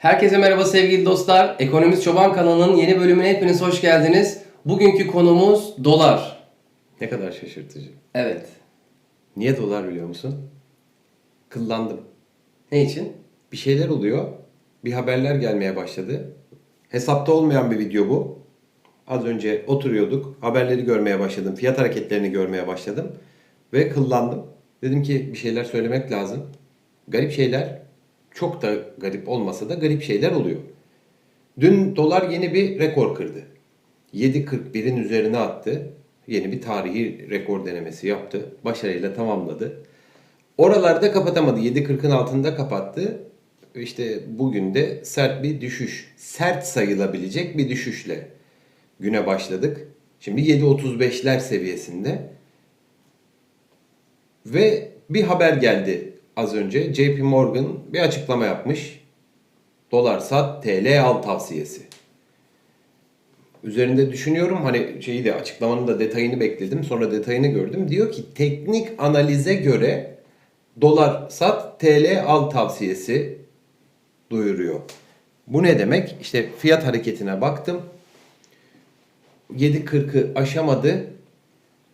Herkese merhaba sevgili dostlar. Ekonomist Çoban kanalının yeni bölümüne hepiniz hoş geldiniz. Bugünkü konumuz dolar. Ne kadar şaşırtıcı. Evet. Niye dolar biliyor musun? Kıllandım. Ne için? Bir şeyler oluyor. Bir haberler gelmeye başladı. Hesapta olmayan bir video bu. Az önce oturuyorduk. Haberleri görmeye başladım. Fiyat hareketlerini görmeye başladım. Ve kıllandım. Dedim ki bir şeyler söylemek lazım. Garip şeyler çok da garip olmasa da garip şeyler oluyor. Dün dolar yeni bir rekor kırdı. 7.41'in üzerine attı. Yeni bir tarihi rekor denemesi yaptı. Başarıyla tamamladı. Oralarda kapatamadı. 7.40'ın altında kapattı. İşte bugün de sert bir düşüş. Sert sayılabilecek bir düşüşle güne başladık. Şimdi 7.35'ler seviyesinde. Ve bir haber geldi az önce. JP Morgan bir açıklama yapmış. Dolar sat TL al tavsiyesi. Üzerinde düşünüyorum hani şeyi de açıklamanın da detayını bekledim. Sonra detayını gördüm. Diyor ki teknik analize göre dolar sat TL al tavsiyesi duyuruyor. Bu ne demek? İşte fiyat hareketine baktım. 7.40'ı aşamadı.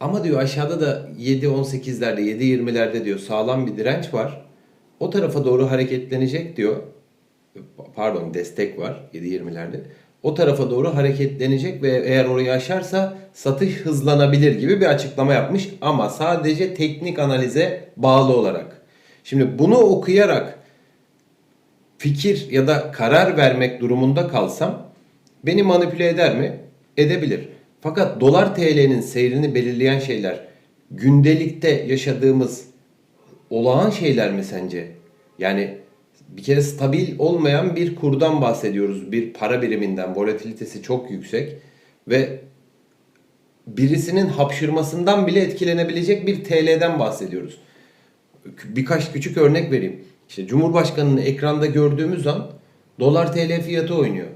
Ama diyor aşağıda da 7.18'lerde 7.20'lerde diyor sağlam bir direnç var. O tarafa doğru hareketlenecek diyor. Pardon destek var 7.20'lerde. O tarafa doğru hareketlenecek ve eğer orayı aşarsa satış hızlanabilir gibi bir açıklama yapmış ama sadece teknik analize bağlı olarak. Şimdi bunu okuyarak fikir ya da karar vermek durumunda kalsam beni manipüle eder mi? Edebilir. Fakat dolar TL'nin seyrini belirleyen şeyler gündelikte yaşadığımız olağan şeyler mi sence? Yani bir kere stabil olmayan bir kurdan bahsediyoruz. Bir para biriminden volatilitesi çok yüksek ve birisinin hapşırmasından bile etkilenebilecek bir TL'den bahsediyoruz. Birkaç küçük örnek vereyim. İşte Cumhurbaşkanı'nı ekranda gördüğümüz an dolar TL fiyatı oynuyor.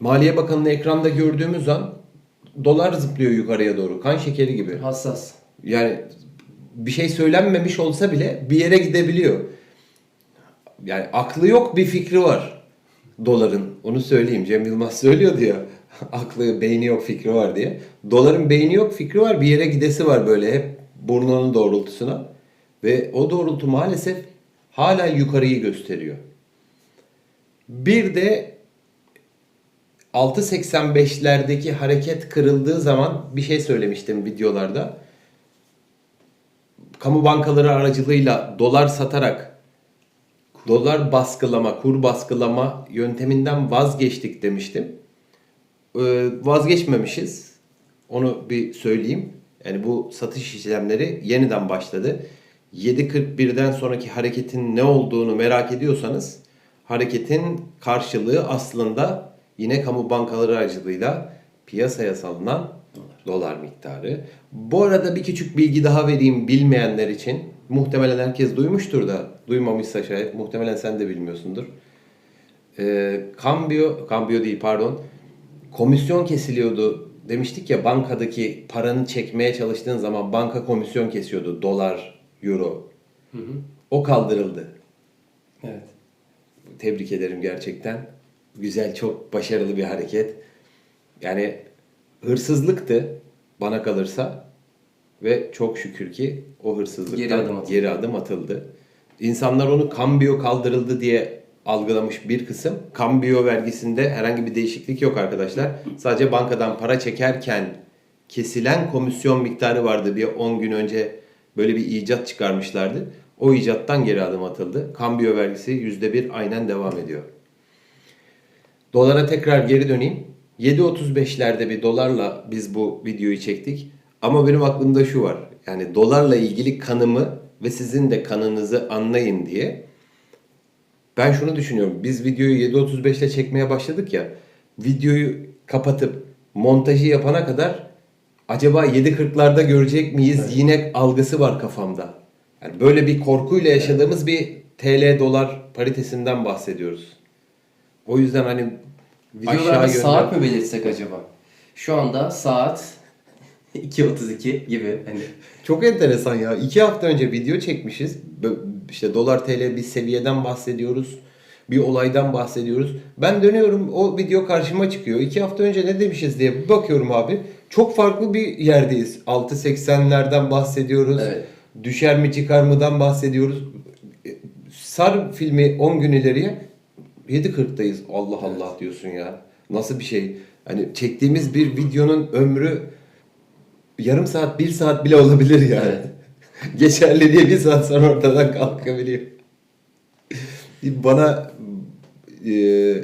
Maliye Bakanı'nı ekranda gördüğümüz an dolar zıplıyor yukarıya doğru. Kan şekeri gibi. Hassas. Yani bir şey söylenmemiş olsa bile bir yere gidebiliyor. Yani aklı yok bir fikri var doların. Onu söyleyeyim. Cem Yılmaz söylüyordu ya. aklı, beyni yok, fikri var diye. Doların beyni yok, fikri var. Bir yere gidesi var böyle hep burnunun doğrultusuna. Ve o doğrultu maalesef hala yukarıyı gösteriyor. Bir de 6.85'lerdeki hareket kırıldığı zaman bir şey söylemiştim videolarda. Kamu bankaları aracılığıyla dolar satarak dolar baskılama, kur baskılama yönteminden vazgeçtik demiştim. Ee, vazgeçmemişiz. Onu bir söyleyeyim. Yani bu satış işlemleri yeniden başladı. 7.41'den sonraki hareketin ne olduğunu merak ediyorsanız hareketin karşılığı aslında yine kamu bankaları aracılığıyla piyasaya salınan dolar miktarı. Bu arada bir küçük bilgi daha vereyim bilmeyenler için. Muhtemelen herkes duymuştur da duymamışsa şayet muhtemelen sen de bilmiyorsundur. Ee, kambiyo, kambiyo değil pardon. Komisyon kesiliyordu demiştik ya bankadaki paranı çekmeye çalıştığın zaman banka komisyon kesiyordu dolar, euro. O kaldırıldı. Evet. Tebrik ederim gerçekten. Güzel, çok başarılı bir hareket. Yani hırsızlıktı bana kalırsa ve çok şükür ki o hırsızlıktan Geri adım atıldı. geri adım atıldı. İnsanlar onu kambiyo kaldırıldı diye algılamış bir kısım. Kambiyo vergisinde herhangi bir değişiklik yok arkadaşlar. Sadece bankadan para çekerken kesilen komisyon miktarı vardı. Bir 10 gün önce böyle bir icat çıkarmışlardı. O icattan geri adım atıldı. Kambiyo vergisi %1 aynen devam ediyor. Dolara tekrar geri döneyim. 7.35'lerde bir dolarla biz bu videoyu çektik. Ama benim aklımda şu var. Yani dolarla ilgili kanımı ve sizin de kanınızı anlayın diye. Ben şunu düşünüyorum. Biz videoyu 7.35'te çekmeye başladık ya. Videoyu kapatıp montajı yapana kadar acaba 7.40'larda görecek miyiz yine algısı var kafamda. Yani böyle bir korkuyla yaşadığımız bir TL dolar paritesinden bahsediyoruz. O yüzden hani Videolarda saat mi belirtsek acaba? Şu anda saat 2.32 gibi. Hani çok enteresan ya. İki hafta önce video çekmişiz. İşte dolar TL bir seviyeden bahsediyoruz. Bir olaydan bahsediyoruz. Ben dönüyorum o video karşıma çıkıyor. İki hafta önce ne demişiz diye bir bakıyorum abi. Çok farklı bir yerdeyiz. 6.80'lerden bahsediyoruz. Evet. Düşer mi çıkar mıdan bahsediyoruz. Sar filmi 10 gün ileriye 7.40'dayız. Allah Allah diyorsun ya. Nasıl bir şey? Hani çektiğimiz bir videonun ömrü yarım saat, bir saat bile olabilir yani. Evet. Geçerli diye bir saat sonra ortadan kalkabiliyor. Bana e,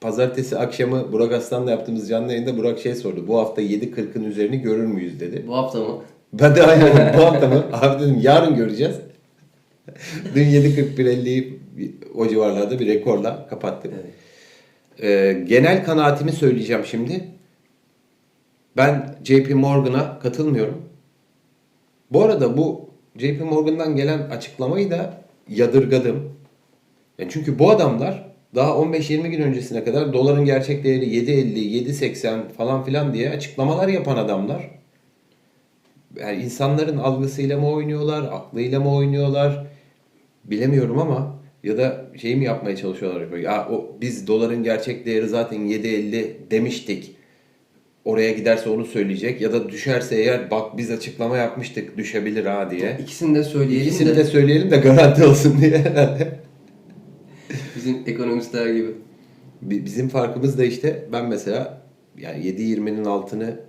pazartesi akşamı Burak Aslan'la yaptığımız canlı yayında Burak şey sordu. Bu hafta 7.40'ın üzerini görür müyüz dedi. Bu hafta mı? Ben de aynen bu hafta mı? Abi dedim yarın göreceğiz. Dün 7.41.50'yi o civarlarda bir rekorla kapattık. Evet. Ee, genel kanaatimi söyleyeceğim şimdi. Ben JP Morgan'a katılmıyorum. Bu arada bu JP Morgan'dan gelen açıklamayı da yadırgadım. Yani çünkü bu adamlar daha 15-20 gün öncesine kadar doların gerçek değeri 7.50, 7.80 falan filan diye açıklamalar yapan adamlar. Yani insanların algısıyla mı oynuyorlar, aklıyla mı oynuyorlar bilemiyorum ama ya da şey mi yapmaya çalışıyorlar? Ya o biz doların gerçek değeri zaten 7.50 demiştik. Oraya giderse onu söyleyecek ya da düşerse eğer bak biz açıklama yapmıştık düşebilir ha diye. İkisini de söyleyelim İkisini de, de söyleyelim de garanti olsun diye bizim ekonomistler gibi. Bi- Bizim farkımız da işte ben mesela yani 7.20'nin altını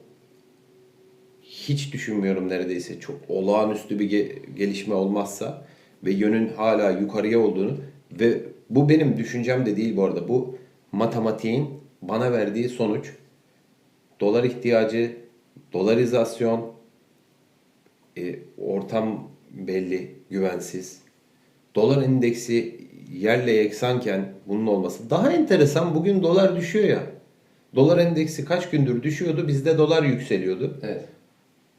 hiç düşünmüyorum neredeyse. Çok olağanüstü bir ge- gelişme olmazsa ve yönün hala yukarıya olduğunu ve bu benim düşüncem de değil bu arada. Bu matematiğin bana verdiği sonuç. Dolar ihtiyacı, dolarizasyon, e, ortam belli, güvensiz. Dolar endeksi yerle yeksanken bunun olması. Daha enteresan bugün dolar düşüyor ya. Dolar endeksi kaç gündür düşüyordu bizde dolar yükseliyordu. Evet.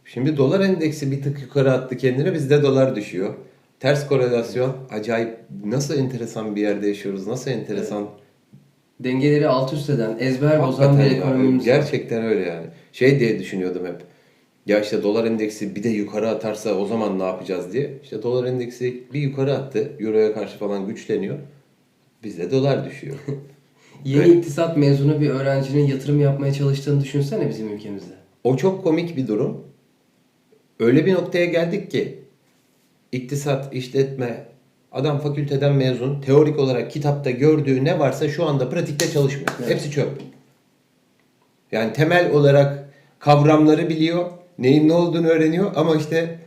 Şimdi dolar endeksi bir tık yukarı attı kendine bizde dolar düşüyor. Ters korelasyon acayip nasıl enteresan bir yerde yaşıyoruz nasıl enteresan. Dengeleri alt üst eden, ezber bozan bir ekonomimiz var. Gerçekten öyle yani. Şey diye düşünüyordum hep. Ya işte dolar endeksi bir de yukarı atarsa o zaman ne yapacağız diye. İşte dolar endeksi bir yukarı attı. Euro'ya karşı falan güçleniyor. Bizde dolar düşüyor. Yeni Evet. iktisat mezunu bir öğrencinin yatırım yapmaya çalıştığını düşünsene bizim ülkemizde. O çok komik bir durum. Öyle bir noktaya geldik ki iktisat, işletme, adam fakülteden mezun, teorik olarak kitapta gördüğü ne varsa şu anda pratikte çalışmıyor. Evet. Hepsi çöp. Yani temel olarak kavramları biliyor, neyin ne olduğunu öğreniyor ama işte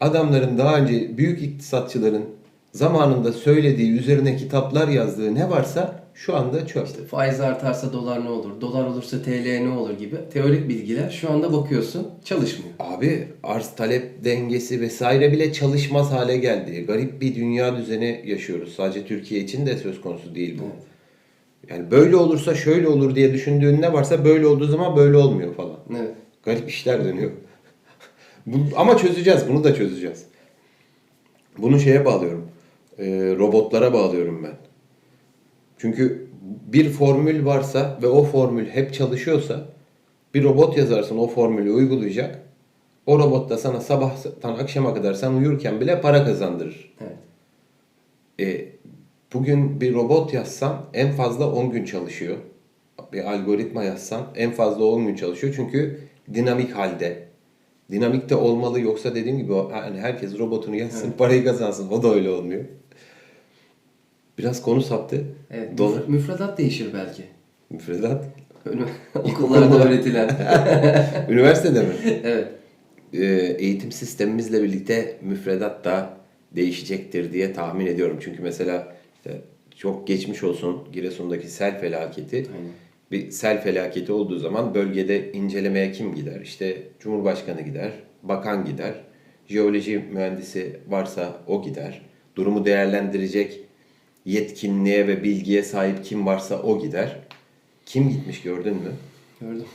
adamların daha önce büyük iktisatçıların zamanında söylediği, üzerine kitaplar yazdığı ne varsa şu anda çöp. İşte faiz artarsa dolar ne olur, dolar olursa TL ne olur gibi teorik bilgiler şu anda bakıyorsun çalışmıyor. Abi arz talep dengesi vesaire bile çalışmaz hale geldi. Garip bir dünya düzeni yaşıyoruz. Sadece Türkiye için de söz konusu değil bu. Yani böyle olursa şöyle olur diye düşündüğün ne varsa böyle olduğu zaman böyle olmuyor falan. Evet. Garip işler dönüyor. Ama çözeceğiz. Bunu da çözeceğiz. Bunu şeye bağlıyorum. Ee, robotlara bağlıyorum ben. Çünkü bir formül varsa ve o formül hep çalışıyorsa bir robot yazarsın o formülü uygulayacak. O robot da sana sabahtan akşama kadar sen uyurken bile para kazandırır. Evet. E, bugün bir robot yazsam en fazla 10 gün çalışıyor. Bir algoritma yazsam en fazla 10 gün çalışıyor. Çünkü dinamik halde. Dinamikte olmalı yoksa dediğim gibi hani herkes robotunu yazsın parayı kazansın. O da öyle olmuyor. Biraz konu saptı. Evet. Dolar, müfre- Müfredat değişir belki. müfredat. Okullarda öğretilen. Üniversitede mi? evet. e, eğitim sistemimizle birlikte müfredat da değişecektir diye tahmin ediyorum. Çünkü mesela işte çok geçmiş olsun Giresun'daki sel felaketi. Aynen. Bir sel felaketi olduğu zaman bölgede incelemeye kim gider? İşte Cumhurbaşkanı gider, bakan gider, jeoloji mühendisi varsa o gider. Durumu değerlendirecek yetkinliğe ve bilgiye sahip kim varsa o gider. Kim gitmiş gördün mü? Gördüm.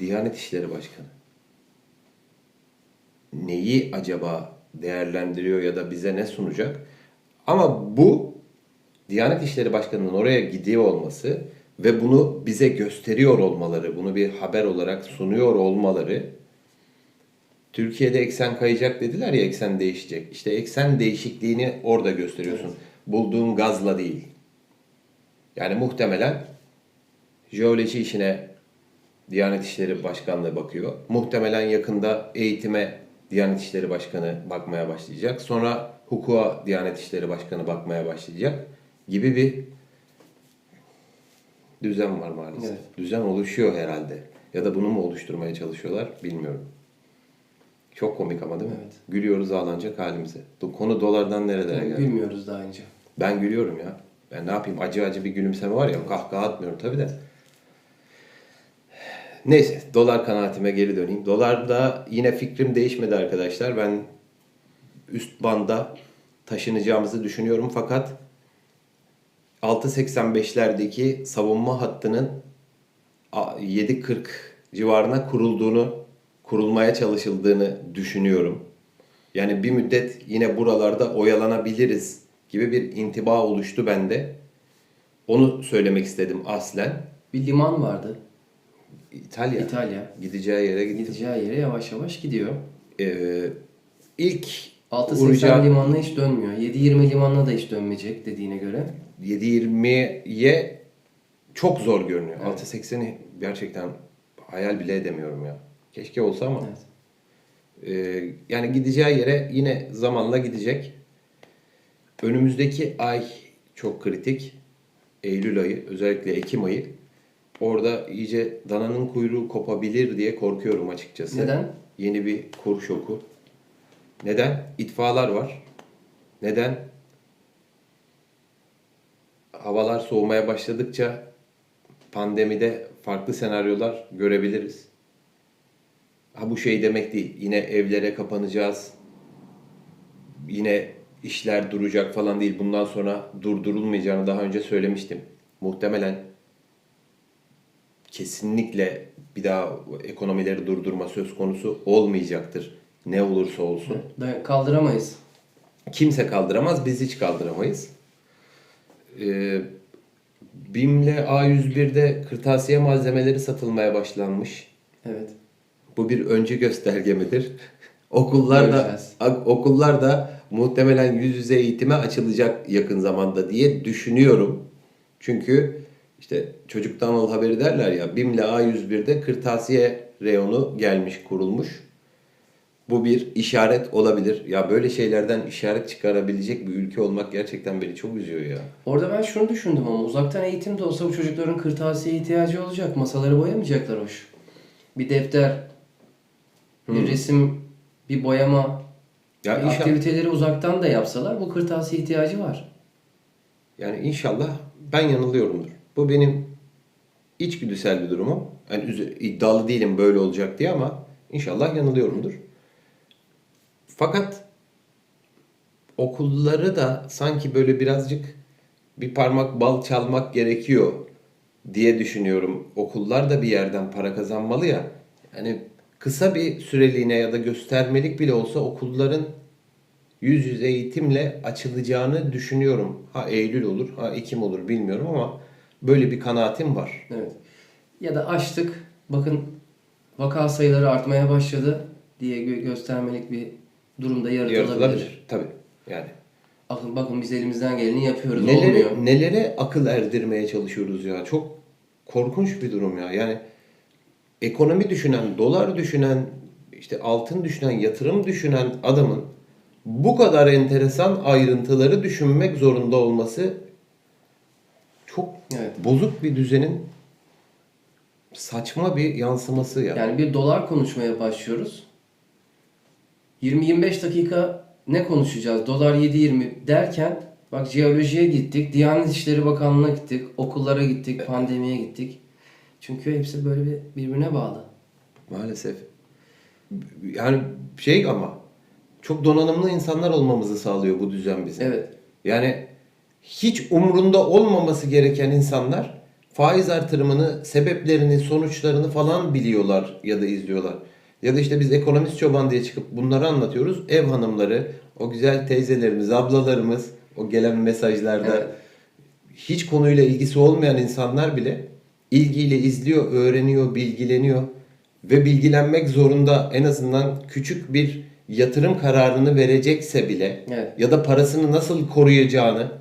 Diyanet İşleri Başkanı. Neyi acaba değerlendiriyor ya da bize ne sunacak? Ama bu Diyanet İşleri Başkanı'nın oraya gidiyor olması ve bunu bize gösteriyor olmaları, bunu bir haber olarak sunuyor olmaları Türkiye'de eksen kayacak dediler ya eksen değişecek. İşte eksen değişikliğini orada gösteriyorsun. Bulduğun gazla değil. Yani muhtemelen jeoloji işine Diyanet İşleri Başkanlığı bakıyor. Muhtemelen yakında eğitime Diyanet İşleri Başkanı bakmaya başlayacak. Sonra hukuka Diyanet İşleri Başkanı bakmaya başlayacak gibi bir düzen var maalesef. Evet. Düzen oluşuyor herhalde. Ya da bunu mu oluşturmaya çalışıyorlar bilmiyorum. Çok komik ama değil mi? Evet. Gülüyoruz ağlanacak halimize. Do- Konu dolardan nerelere geldi? Gülmüyoruz daha önce. Ben gülüyorum ya. Ben ne yapayım? Acı acı bir gülümseme var ya. Kahkaha atmıyorum tabii de. Neyse. Dolar kanaatime geri döneyim. Dolarda yine fikrim değişmedi arkadaşlar. Ben üst banda taşınacağımızı düşünüyorum. Fakat 6.85'lerdeki savunma hattının a- 7.40 civarına kurulduğunu, kurulmaya çalışıldığını düşünüyorum. Yani bir müddet yine buralarda oyalanabiliriz gibi bir intiba oluştu bende. Onu söylemek istedim aslen. Bir liman vardı. İtalya. İtalya. Gideceği yere gitti. Gideceği yere yavaş yavaş gidiyor. Ee, ilk 6.80 uğrayacağı limanına hiç dönmüyor. 7.20 limanına da hiç dönmeyecek dediğine göre. 7.20'ye çok zor görünüyor. 6.80'i gerçekten hayal bile edemiyorum ya. Keşke olsa ama. Evet. Ee, yani gideceği yere yine zamanla gidecek. Önümüzdeki ay çok kritik. Eylül ayı, özellikle Ekim ayı. Orada iyice dananın kuyruğu kopabilir diye korkuyorum açıkçası. Neden? Yeni bir kur şoku. Neden? İtfalar var. Neden? Havalar soğumaya başladıkça pandemide farklı senaryolar görebiliriz. Ha bu şey demek değil. Yine evlere kapanacağız. Yine işler duracak falan değil. Bundan sonra durdurulmayacağını daha önce söylemiştim. Muhtemelen kesinlikle bir daha ekonomileri durdurma söz konusu olmayacaktır. Ne olursa olsun. Kaldıramayız. Kimse kaldıramaz, biz hiç kaldıramayız. Ee, BİM'le A101'de kırtasiye malzemeleri satılmaya başlanmış. Evet. Bu bir öncü gösterge midir? okullar da okullar da muhtemelen yüz yüze eğitime açılacak yakın zamanda diye düşünüyorum. Çünkü işte çocuktan al haberi derler ya BİM'le A101'de kırtasiye reyonu gelmiş kurulmuş. Bu bir işaret olabilir. Ya böyle şeylerden işaret çıkarabilecek bir ülke olmak gerçekten beni çok üzüyor ya. Orada ben şunu düşündüm ama uzaktan eğitim de olsa bu çocukların kırtasiye ihtiyacı olacak. Masaları boyamayacaklar hoş. Bir defter, bir resim, bir boyama, Ya bir inşallah, aktiviteleri uzaktan da yapsalar bu kırtasiye ihtiyacı var. yani inşallah ben yanılıyorumdur. Bu benim içgüdüsel bir durumum. Yani iddialı değilim böyle olacak diye ama inşallah yanılıyorumdur. Fakat okulları da sanki böyle birazcık bir parmak bal çalmak gerekiyor diye düşünüyorum. Okullar da bir yerden para kazanmalı ya. Yani kısa bir süreliğine ya da göstermelik bile olsa okulların yüz yüze eğitimle açılacağını düşünüyorum. Ha Eylül olur, ha Ekim olur bilmiyorum ama böyle bir kanaatim var. Evet. Ya da açtık. Bakın vaka sayıları artmaya başladı diye gö- göstermelik bir durumda yaratılabilir. Yaratılabilir. Tabii. Yani Bakın bakın biz elimizden geleni yapıyoruz. nelere, Olmuyor. nelere akıl erdirmeye çalışıyoruz ya. Çok korkunç bir durum ya. Yani ekonomi düşünen, dolar düşünen, işte altın düşünen, yatırım düşünen adamın bu kadar enteresan ayrıntıları düşünmek zorunda olması çok Evet. bozuk bir düzenin saçma bir yansıması ya. Yani bir dolar konuşmaya başlıyoruz. 20-25 dakika ne konuşacağız? Dolar 7.20 derken bak jeolojiye gittik, Diyanet İşleri Bakanlığı'na gittik, okullara gittik, pandemiye gittik. Çünkü hepsi böyle bir birbirine bağlı. Maalesef. Yani şey ama çok donanımlı insanlar olmamızı sağlıyor bu düzen bize. Evet. Yani hiç umrunda olmaması gereken insanlar faiz artırımını, sebeplerini, sonuçlarını falan biliyorlar ya da izliyorlar. Ya da işte biz ekonomist çoban diye çıkıp bunları anlatıyoruz. Ev hanımları, o güzel teyzelerimiz, ablalarımız, o gelen mesajlarda Evet. hiç konuyla ilgisi olmayan insanlar bile ilgiyle izliyor, öğreniyor, bilgileniyor ve bilgilenmek zorunda en azından küçük bir yatırım kararını verecekse bile Evet. ya da parasını nasıl koruyacağını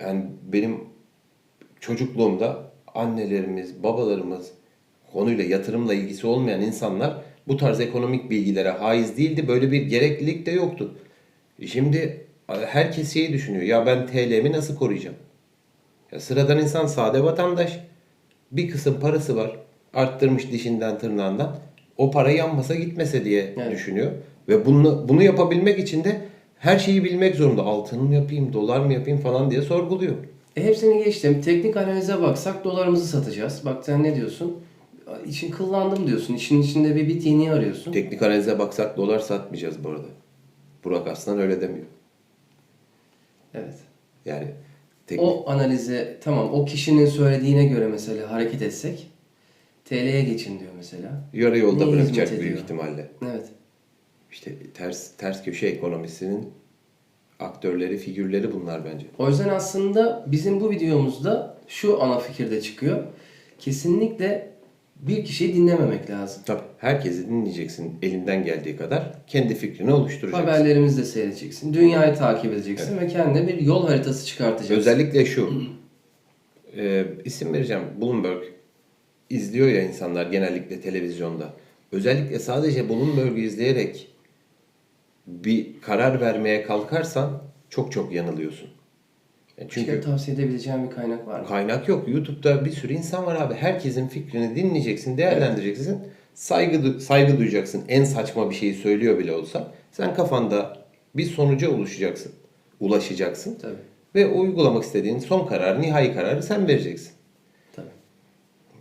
yani benim çocukluğumda annelerimiz, babalarımız konuyla yatırımla ilgisi olmayan insanlar bu tarz ekonomik bilgilere haiz değildi. Böyle bir gereklilik de yoktu. Şimdi herkes şeyi düşünüyor. Ya ben TL'mi nasıl koruyacağım? Ya sıradan insan sade vatandaş. Bir kısım parası var. Arttırmış dişinden tırnağından. O para yanmasa gitmese diye Evet. düşünüyor. Ve bunu, bunu yapabilmek için de her şeyi bilmek zorunda. Altın mı yapayım, dolar mı yapayım falan diye sorguluyor. E hepsini geçtim. Teknik analize baksak dolarımızı satacağız. Bak sen ne diyorsun? İçin kıllandım diyorsun. İşin içinde bir bit yeniği arıyorsun. Teknik analize baksak dolar satmayacağız bu arada. Burak Aslan öyle demiyor. Evet. Yani teknik, O analize tamam o kişinin söylediğine göre mesela hareket etsek TL'ye geçin diyor mesela. yarı yolda Neye bırakacak büyük ihtimalle. Evet. İşte ters ters köşe ekonomisinin aktörleri, figürleri bunlar bence. O yüzden aslında bizim bu videomuzda şu ana fikirde çıkıyor. Kesinlikle bir kişiyi dinlememek lazım. Tabii herkesi dinleyeceksin elinden geldiği kadar. Kendi fikrini oluşturacaksın. Haberlerimizi de seyredeceksin. Dünyayı takip edeceksin ve kendine bir yol haritası çıkartacaksın. Özellikle şu. e, isim vereceğim. Bloomberg izliyor ya insanlar genellikle televizyonda. Özellikle sadece Bloomberg'u izleyerek bir karar vermeye kalkarsan çok çok yanılıyorsun. Yani Çünkü çünkü tavsiye edebileceğim bir kaynak var mı? kaynak yok. YouTube'da bir sürü insan var abi. Herkesin fikrini dinleyeceksin, değerlendireceksin. Saygı du- saygı duyacaksın. En saçma bir şeyi söylüyor bile olsa. Sen kafanda bir sonuca ulaşacaksın. Ulaşacaksın. Tabii. Ve uygulamak istediğin son karar, nihai kararı sen vereceksin. Tabii.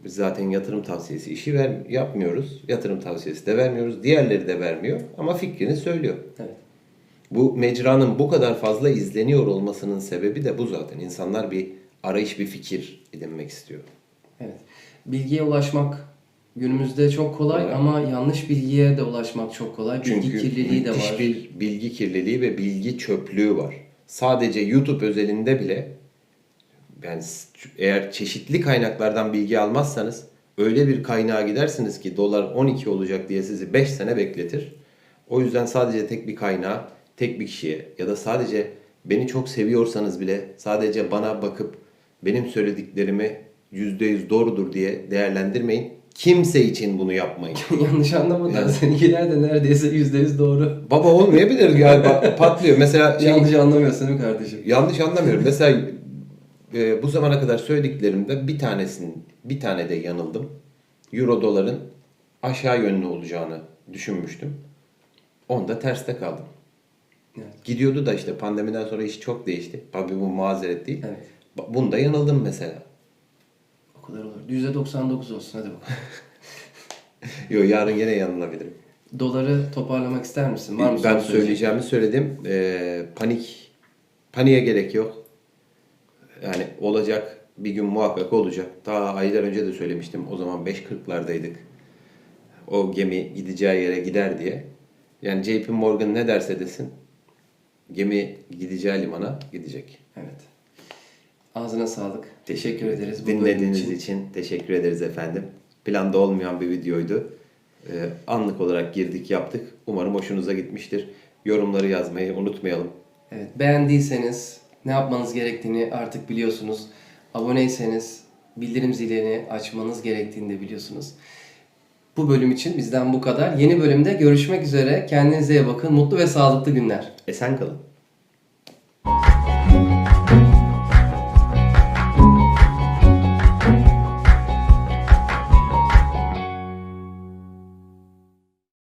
Biz zaten yatırım tavsiyesi işi ver, yapmıyoruz. Yatırım tavsiyesi de vermiyoruz. Diğerleri de vermiyor ama fikrini söylüyor. Evet. Bu mecranın bu kadar fazla izleniyor olmasının sebebi de bu zaten. İnsanlar bir arayış, bir fikir edinmek istiyor. Evet. Bilgiye ulaşmak günümüzde çok kolay Kolay. ama yanlış bilgiye de ulaşmak çok kolay. Bilgi Çünkü kirliliği de var. bir bilgi kirliliği ve bilgi çöplüğü var. Sadece YouTube özelinde bile yani eğer çeşitli kaynaklardan bilgi almazsanız öyle bir kaynağa gidersiniz ki dolar 12 olacak diye sizi 5 sene bekletir. O yüzden sadece tek bir kaynağa, tek bir kişiye ya da sadece beni çok seviyorsanız bile sadece bana bakıp benim söylediklerimi %100 doğrudur diye değerlendirmeyin. Kimse için bunu yapmayın. yanlış anlamadan Yani- seninkiler de neredeyse yüzde yüz doğru. Baba olmayabilir yani patlıyor. Mesela şey, Yanlış anlamıyorsun değil mi kardeşim? yanlış anlamıyorum. Mesela e, bu zamana kadar söylediklerimde bir tanesinin bir tane de yanıldım. Euro doların aşağı yönlü olacağını düşünmüştüm. Onda terste kaldım. Evet. Gidiyordu da işte pandemiden sonra iş çok değişti. Tabii bu mazeret değil. Evet. Bunda yanıldım mesela. O kadar olur. Yüzde 99 olsun hadi bakalım. Yo yarın yine yanılabilirim. Doları toparlamak ister misin? Var mı ben söyleyeceğimi söyledim. Ee, panik paniğe gerek yok. Yani olacak bir gün muhakkak olacak. Daha aylar önce de söylemiştim. O zaman 5.40'lardaydık. O gemi gideceği yere gider diye. Yani JP Morgan ne derse desin gemi gideceği limana gidecek. Evet. Ağzına sağlık. Teşekkür ederiz. bu Dinlediğiniz için. için. teşekkür ederiz efendim. Planda olmayan bir videoydu. Ee, anlık olarak girdik yaptık. Umarım hoşunuza gitmiştir. Yorumları yazmayı unutmayalım. Evet, beğendiyseniz ne yapmanız gerektiğini artık biliyorsunuz. Aboneyseniz bildirim zilini açmanız gerektiğini de biliyorsunuz. Bu bölüm için bizden bu kadar. Yeni bölümde görüşmek üzere. Kendinize iyi bakın. Mutlu ve sağlıklı günler. Esen kalın.